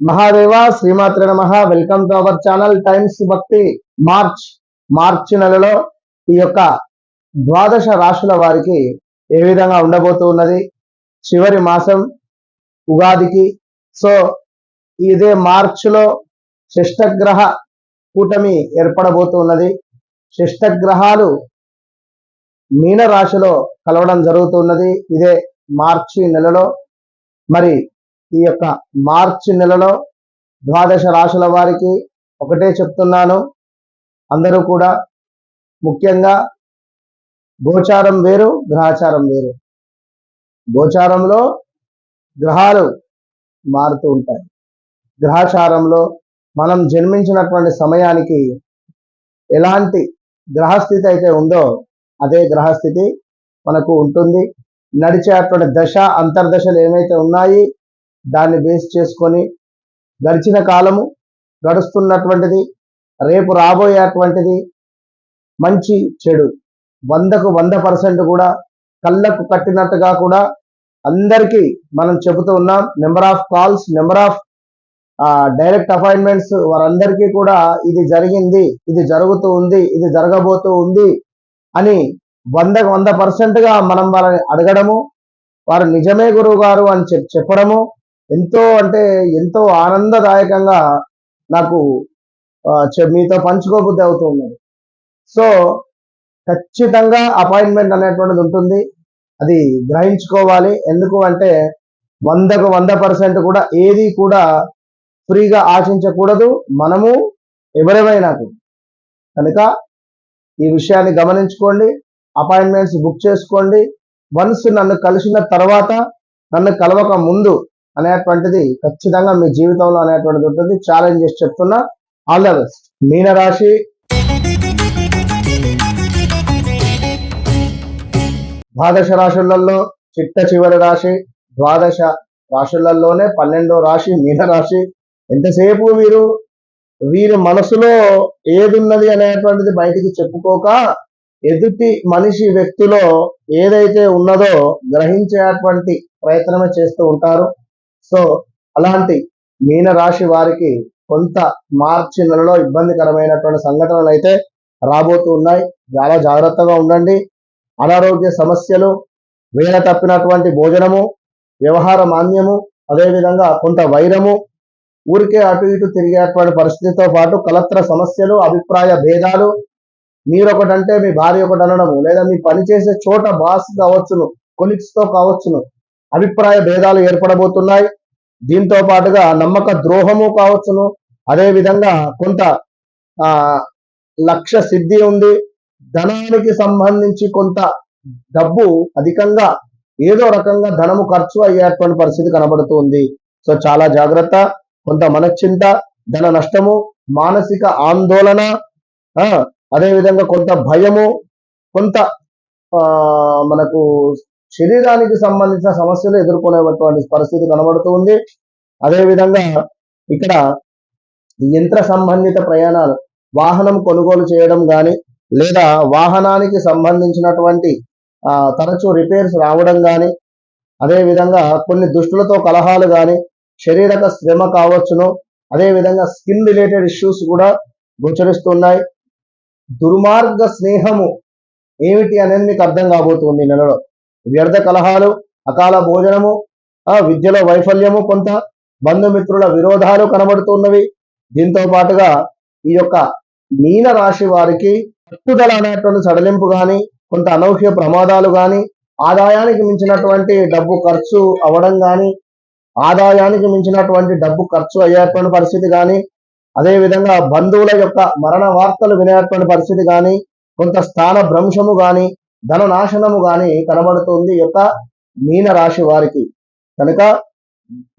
మహాదేవ శ్రీమాత్ర నమ. Welcome to our channel times Bhakti March మార్చి నెలలో ఈ యొక్క ద్వాదశ రాశుల వారికి ఏ విధంగా ఉండబోతూ ఉన్నది? చివరి మాసం ఉగాదికి. సో ఇదే మార్చిలో శిష్టగ్రహ కూటమి ఏర్పడబోతూ ఉన్నది. శిష్టగ్రహాలు మీన రాశిలో కలవడం జరుగుతున్నది ఇదే మార్చి నెలలో. మరి ఈ యొక్క మార్చి నెలలో ద్వాదశ రాశుల వారికి ఒకటే చెప్తున్నాను. అందరూ కూడా ముఖ్యంగా గోచారం వేరు గ్రహాచారం వేరు. గోచారంలో గ్రహాలు మారుతూ ఉంటాయి. గ్రహాచారంలో మనం జన్మించినటువంటి సమయానికి ఎలాంటి గ్రహస్థితి అయితే ఉందో అదే గ్రహస్థితి మనకు ఉంటుంది. నడిచేటువంటి దశ అంతర్దశలు ఏమైతే ఉన్నాయి దాన్ని బేస్ చేసుకొని గడిచిన కాలము గడుస్తున్నటువంటిది రేపు రాబోయేటువంటిది మంచి చెడు. వందకు వంద పర్సెంట్ కూడా కళ్ళకు కట్టినట్టుగా కూడా అందరికీ మనం చెబుతూ ఉన్నాం. Number of calls number of direct appointments వారందరికీ కూడా ఇది జరిగింది ఇది జరుగుతూ ఉంది ఇది జరగబోతూ ఉంది అని వందకు వంద పర్సెంట్గా మనం వాళ్ళని అడగడము వారు నిజమే గురువు గారు అని చెప్ చెప్పడము ఎంతో అంటే ఎంతో ఆనందదాయకంగా నాకు చె- మీతో పంచుకోబుద్ధి అవుతూ ఉన్నది. సో ఖచ్చితంగా అపాయింట్మెంట్ అనేటువంటిది ఉంటుంది. అది గ్రహించుకోవాలి. ఎందుకు అంటే వందకు వంద పర్సెంట్ కూడా ఏది కూడా ఫ్రీగా ఆశించకూడదు. మనము ఎవరెవరైనా కనుక ఈ విషయాన్ని గమనించుకోండి. అపాయింట్మెంట్స్ బుక్ చేసుకోండి. వన్స్ నన్ను కలిసిన తర్వాత నన్ను కలవక ముందు అనేటువంటిది ఖచ్చితంగా మీ జీవితంలో అనేటువంటిది ఉంటుంది. ఛాలెంజ్ చేసి చెప్తున్నా ఆల్ ద బెస్ట్ మీనరాశి. ద్వాదశ రాశులలో చిట్ట చివరి రాశి ద్వాదశ రాశులలోనే పన్నెండో రాశి మీనరాశి. ఎంతసేపు వీరు వీరి మనసులో ఏదున్నది అనేటువంటిది బయటికి చెప్పుకోక ఎదుటి మనిషి వ్యక్తిలో ఏదైతే ఉన్నదో గ్రహించేటువంటి ప్రయత్నమే చేస్తూ ఉంటారు. సో అలాంటి మీన రాశి వారికి కొంత మార్చి నెలలో ఇబ్బందికరమైనటువంటి సంఘటనలు అయితే రాబోతూ ఉన్నాయి. చాలా జాగ్రత్తగా ఉండండి. అనారోగ్య సమస్యలు వేల తప్పినటువంటి భోజనము వ్యవహార మాన్యము అదేవిధంగా కొంత వైరము ఊరికే అటు ఇటు తిరిగేటువంటి పరిస్థితితో పాటు కలత్ర సమస్యలు అభిప్రాయ భేదాలు మీరు ఒకటంటే మీ భార్య ఒకటి అనడము లేదా మీ పనిచేసే చోట బాస్ కావచ్చును కొలిక్స్తో కావచ్చును అభిప్రాయ భేదాలు ఏర్పడబోతున్నాయి. దీంతో పాటుగా నమ్మక ద్రోహము కావచ్చును. అదేవిధంగా కొంత ఆ లక్ష్య సిద్ధి ఉంది. ధనానికి సంబంధించి కొంత డబ్బు అధికంగా ఏదో రకంగా ధనము ఖర్చు అయ్యేటువంటి పరిస్థితి కనబడుతుంది. సో చాలా జాగ్రత్త కొంత మనశ్చింత ధన నష్టము మానసిక ఆందోళన ఆ కొంత భయము కొంత ఆ మనకు శరీరానికి సంబంధించిన సమస్యలు ఎదుర్కొనేటువంటి పరిస్థితి కనబడుతూ ఉంది. అదేవిధంగా ఇక్కడ యంత్ర సంబంధిత ప్రయాణాలు వాహనం కొనుగోలు చేయడం కానీ లేదా వాహనానికి సంబంధించినటువంటి తరచూ రిపేర్స్ రావడం కానీ అదేవిధంగా కొన్ని దుష్టులతో కలహాలు కానీ శరీరక శ్రమ కావచ్చును. అదే విధంగా స్కిన్ రిలేటెడ్ ఇష్యూస్ కూడా గోచరిస్తున్నాయి. దుర్మార్గ స్నేహము ఏమిటి అనేది మీకు అర్థం కాబోతుంది నెలలో. వ్యర్థ కలహాలు అకాల భోజనము ఆ విద్యలో వైఫల్యము కొంత బంధుమిత్రుల విరోధాలు కనబడుతున్నవి. దీంతో పాటుగా ఈ యొక్క మీన రాశి వారికి పట్టుదల అనేటువంటి సడలింపు కానీ కొంత అనౌహ్య ప్రమాదాలు కానీ ఆదాయానికి మించినటువంటి డబ్బు ఖర్చు అవ్వడం కానీ ఆదాయానికి మించినటువంటి డబ్బు ఖర్చు అయ్యేటువంటి పరిస్థితి కానీ అదేవిధంగా బంధువుల యొక్క మరణ వార్తలు వినేటువంటి పరిస్థితి కానీ కొంత స్థాన భ్రంశము కానీ ధన నాశనము గాని కనబడుతుంది ఈ యొక్క మీన రాశి వారికి. కనుక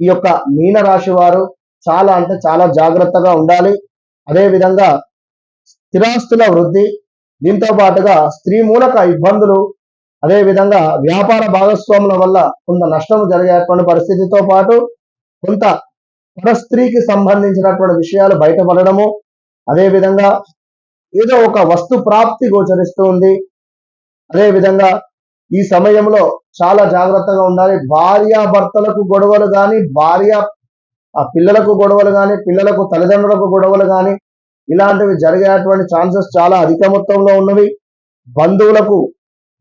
ఈ యొక్క మీన రాశి వారు చాలా అంటే చాలా జాగ్రత్తగా ఉండాలి. అదే విధంగా స్థిరాస్తుల వృద్ధి దీంతో పాటుగా స్త్రీ మూలక ఇబ్బందులు అదే విధంగా వ్యాపార భాగస్వాముల వల్ల కొంత నష్టం జరిగేటువంటి పరిస్థితితో పాటు కొంత పరస్త్రీకి సంబంధించినటువంటి విషయాలు బయటపడడము అదేవిధంగా ఏదో ఒక వస్తు ప్రాప్తి గోచరిస్తూ ఉంది. అదే విధంగా ఈ సమయంలో చాలా జాగ్రత్తగా ఉండాలి. భార్య భర్తలకు గొడవలు కానీ భార్య ఆ పిల్లలకు గొడవలు కానీ పిల్లలకు తల్లిదండ్రులకు గొడవలు కానీ ఇలాంటివి జరిగేటువంటి ఛాన్సెస్ చాలా అధిక మొత్తంలో ఉన్నవి. బంధువులకు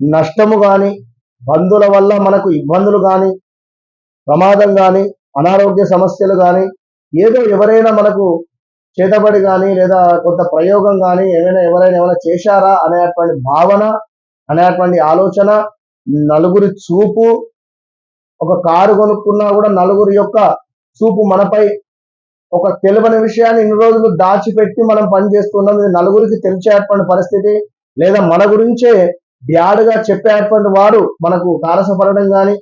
నష్టము కానీ బంధువుల వల్ల మనకు ఇబ్బందులు కానీ ప్రమాదం కానీ అనారోగ్య సమస్యలు కానీ ఏదో ఎవరైనా మనకు చేతబడి కానీ లేదా కొంత ప్రయోగం కానీ ఏమైనా ఎవరైనా ఏమైనా చేశారా అనేటువంటి భావన అనేటువంటి ఆలోచన నలుగురి చూపు ఒక కారు కొనుక్కున్నా కూడా నలుగురి యొక్క చూపు మనపై ఒక తెలివని విషయాన్ని ఇన్ని రోజులు దాచిపెట్టి మనం పనిచేస్తున్నాం ఇది నలుగురికి తెలిసేటువంటి పరిస్థితి. లేదా మన గురించే బ్యాడ్గా చెప్పేటువంటి వాడు మనకు తారసపడడం కానీ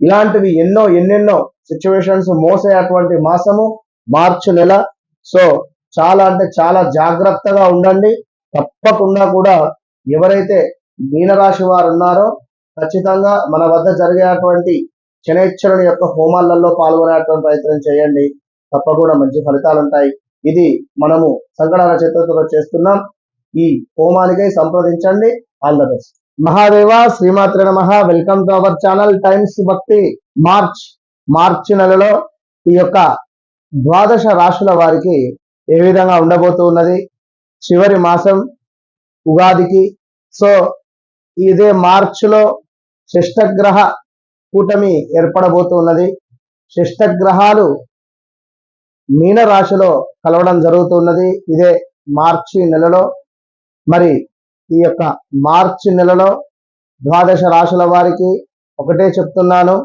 ఇలాంటివి ఎన్నో ఎన్నెన్నో సిచ్యువేషన్స్ మోసేటువంటి మాసము మార్చి నెల. సో చాలా అంటే చాలా జాగ్రత్తగా ఉండండి. తప్పకుండా కూడా ఎవరైతే మీనరాశి వారు ఉన్నారో ఖచ్చితంగా మన వద్ద జరిగేటువంటి శనేశ్వరుని యొక్క హోమాలలో పాల్గొనేటువంటి ప్రయత్నం చేయండి. తప్పకుండా మంచి ఫలితాలు ఉంటాయి. ఇది మనము సంకటహర చతుర్థిలో చేస్తున్నాం. ఈ హోమానికై సంప్రదించండి. ఆల్ ద బెస్ట్ మహాదేవ శ్రీమాత్ర నమ. Welcome to our channel times Bhakti March మార్చి నెలలో ఈ యొక్క ద్వాదశ రాశుల వారికి ఏ విధంగా ఉండబోతూ ఉన్నది? చివరి మాసం ఉగాదికి. సో ఇదే మార్చిలో శిష్టగ్రహ కూటమి ఏర్పడబోతున్నది. శిష్టగ్రహాలు మీన రాశిలో కలవడం జరుగుతున్నది. ఇదే మార్చి నెలలో. మరి ఈ యొక్క మార్చి నెలలో ద్వాదశ రాశుల వారికి ఒకటే చెప్తున్నాను.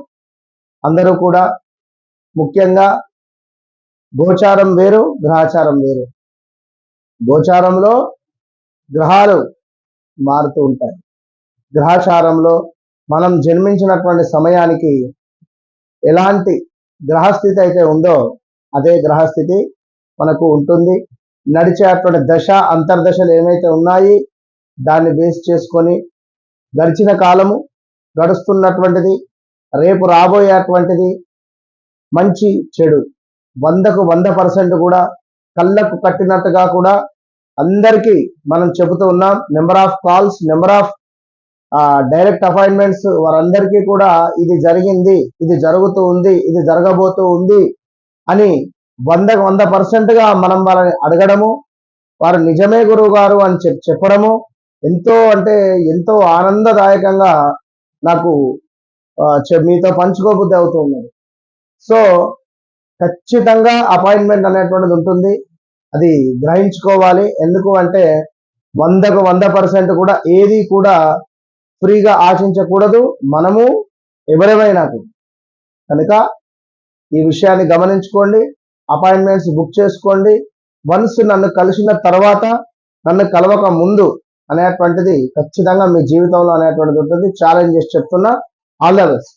అందరూ కూడా ముఖ్యంగా గోచారం వేరు గ్రహాచారం వేరు. గోచారంలో గ్రహాలు మారుతూ ఉంటాయి. గ్రహచారంలో మనం జన్మించినటువంటి సమయానికి ఎలాంటి గ్రహస్థితి అయితే ఉందో అదే గ్రహస్థితి మనకు ఉంటుంది. నడిచేటువంటి దశ అంతర్దశలు ఏమైతే ఉన్నాయి దాన్ని బేస్ చేసుకొని గడిచిన కాలము గడుస్తున్నటువంటిది రేపు రాబోయేటువంటిది మంచి చెడు. వందకు వంద పర్సెంట్ కూడా కళ్ళకు కట్టినట్టుగా కూడా అందరికీ మనం చెబుతూ ఉన్నాం number of calls number of direct appointments వారందరికీ కూడా ఇది జరిగింది ఇది జరుగుతూ ఉంది ఇది జరగబోతూ ఉంది అని వందకు వంద పర్సెంట్గా మనం వాళ్ళని అడగడము వారు నిజమే గురువు గారు అని చెప్ చెప్పడము ఎంతో అంటే ఎంతో ఆనందదాయకంగా నాకు మీతో పంచుకోబుద్ధి అవుతూ ఉన్నది. సో ఖచ్చితంగా అపాయింట్మెంట్ అనేటువంటిది ఉంటుంది. అది గ్రహించుకోవాలి. ఎందుకు అంటే వందకు వంద పర్సెంట్ కూడా ఏది కూడా ఫ్రీగా ఆశించకూడదు. మనము ఎవరెవరైనా కనుక ఈ విషయాన్ని గమనించుకోండి. అపాయింట్మెంట్స్ బుక్ చేసుకోండి. వన్స్ నన్ను కలిసిన తర్వాత నన్ను కలవక ముందు అనేటువంటిది ఖచ్చితంగా మీ జీవితంలో అనేటువంటిది ఉంటుంది. ఛాలెంజ్ చేసి చెప్తున్నా. All the best.